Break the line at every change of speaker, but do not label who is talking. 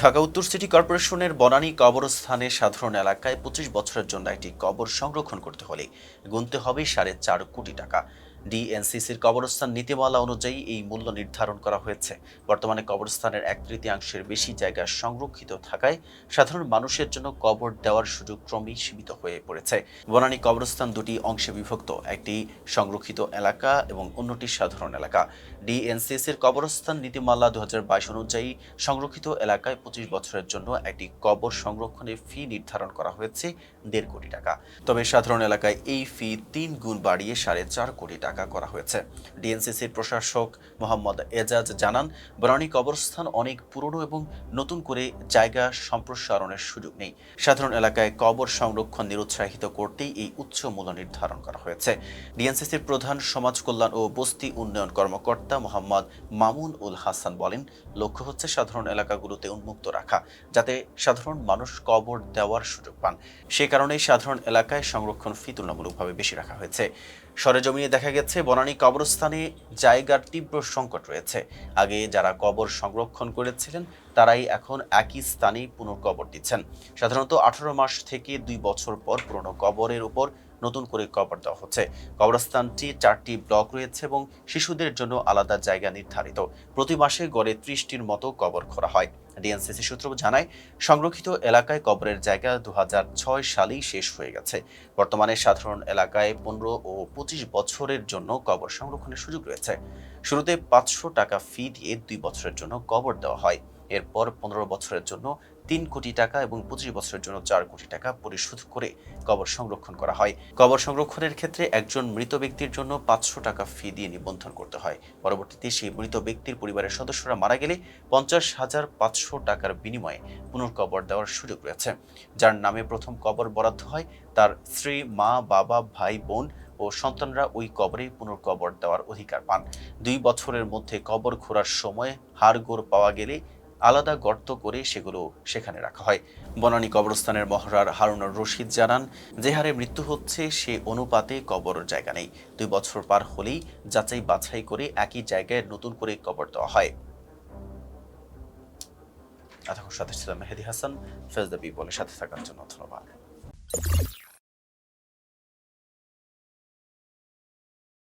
ঢাকা উত্তর সিটি কর্পোরেশনের বনানী কবরস্থানে সাধারণ এলাকায় পঁচিশ বছরের জন্য একটি কবর সংরক্ষণ করতে হলে গুনতে হবে সাড়ে চার কোটি টাকা। ডিএনসিসির কবরস্থান নীতিমালা অনুযায়ী এই মূল্য নির্ধারণ করা হয়েছে। বর্তমানে কবরস্থানের এক তৃতীয়াংশের বেশি জায়গা সংরক্ষিত থাকায় সাধারণ মানুষের জন্য কবর দেওয়ার সুযোগ ক্রমেই সীমিত হয়ে পড়েছে। বনানী কবরস্থান দুটি অংশে বিভক্ত, একটি সংরক্ষিত এলাকা এবং অন্যটি সাধারণ এলাকা। ডিএনসিসির কবরস্থান নীতিমালা দু হাজার বাইশ অনুযায়ী সংরক্ষিত এলাকায় পঁচিশ বছরের জন্য একটি কবর সংরক্ষণের ফি নির্ধারণ করা হয়েছে দেড় কোটি টাকা। তবে সাধারণ এলাকায় এই ফি তিন গুণ বাড়িয়ে সাড়ে চার কোটি টাকা করা হয়েছে। ডিএনসিসির প্রশাসক মোহাম্মদ এজাজ জানান, বনানী কবরস্থান অনেক পুরনো এবং নতুন করে জায়গা সম্প্রসারণের সুযোগ নেই। সাধারণ এলাকায় কবর সংরক্ষণ নিরুৎসাহিত করতেই এই উচ্চ মূল্য নির্ধারণ করা হয়েছে। ডিএনসিসির প্রধান সমাজ কল্যাণ ও বস্তি উন্নয়ন কর্মকর্তা মোহাম্মদ মামুন উল হাসান বলেন, লক্ষ্য হচ্ছে সাধারণ এলাকাগুলোতে উন্মুক্ত রাখা, যাতে সাধারণ মানুষ কবর দেওয়ার সুযোগ পান। সে কারণেই সাধারণ এলাকায় সংরক্ষণ ফি তুলনামূলকভাবে বেশি রাখা হয়েছে। সরেজমিনে দেখা গেছে, বনানী কবরস্থানে জায়গার তীব্র সংকট রয়েছে। আগে যারা কবর সংরক্ষণ করেছিলেন, তারাই এখন একই স্থানে পুনর্কবর দিচ্ছেন। সাধারণত আঠারো মাস থেকে দুই বছর পর পুরনো কবরের উপর নতুন করে কবর দেওয়া হচ্ছে। কবরস্থানটি চারটি ব্লক রয়েছে এবং শিশুদের জন্য আলাদা জায়গা নির্ধারিত। প্রতি মাসে গড়ে ত্রিশটির মতো কবর খোলা হয়। ডিএনসিসি সূত্র জানায়, সংরক্ষিত এলাকায় কবরের জায়গা দু হাজার ছয় সালেই শেষ হয়ে গেছে। বর্তমানে সাধারণ এলাকায় পনেরো ও পঁচিশ বছরের জন্য কবর সংরক্ষণের সুযোগ রয়েছে। শুরুতে পাঁচশো টাকা ফি দিয়ে দুই বছরের জন্য কবর দেওয়া হয়। এরপর পনেরো বছরের জন্য তিন কোটি টাকা এবং পঁচিশ বছরের জন্য চার কোটি টাকা পরিশোধ করে কবর সংরক্ষণ করা হয়। কবর সংরক্ষণের ক্ষেত্রে একজন মৃত ব্যক্তির জন্য পাঁচশো টাকা ফি দিয়ে নিবন্ধন করতে হয়। পরবর্তীতে সেই মৃত ব্যক্তির পরিবারের সদস্যরা মারা গেলে পঞ্চাশ হাজার পাঁচশো টাকার বিনিময়ে পুনর্কবর দেওয়ার সুযোগ রয়েছে। যার নামে প্রথম কবর বরাদ্দ হয়, তার স্ত্রী, মা, বাবা, ভাই, বোন ও সন্তানরা ওই কবরে পুনর্কবর দেওয়ার অধিকার পান। দুই বছরের মধ্যে কবর খোঁড়ার সময় হাড়গোড় পাওয়া গেলে আলাদা গর্ত করে সেগুলো সেখানে রাখা হয়। বনানী কবরস্থানের মহড়ার হারুনুর রশিদ জানান, যে হারে মৃত্যু হচ্ছে সে অনুপাতে কবর জায়গা নেই। দুই বছর পার হলেই যাচাই বাছাই করে একই জায়গায় নতুন করে কবর দেওয়া হয়। সাথে ছিলাম মেহেদি হাসান ফেজ দ্য সাথে থাকার জন্য ধন্যবাদ।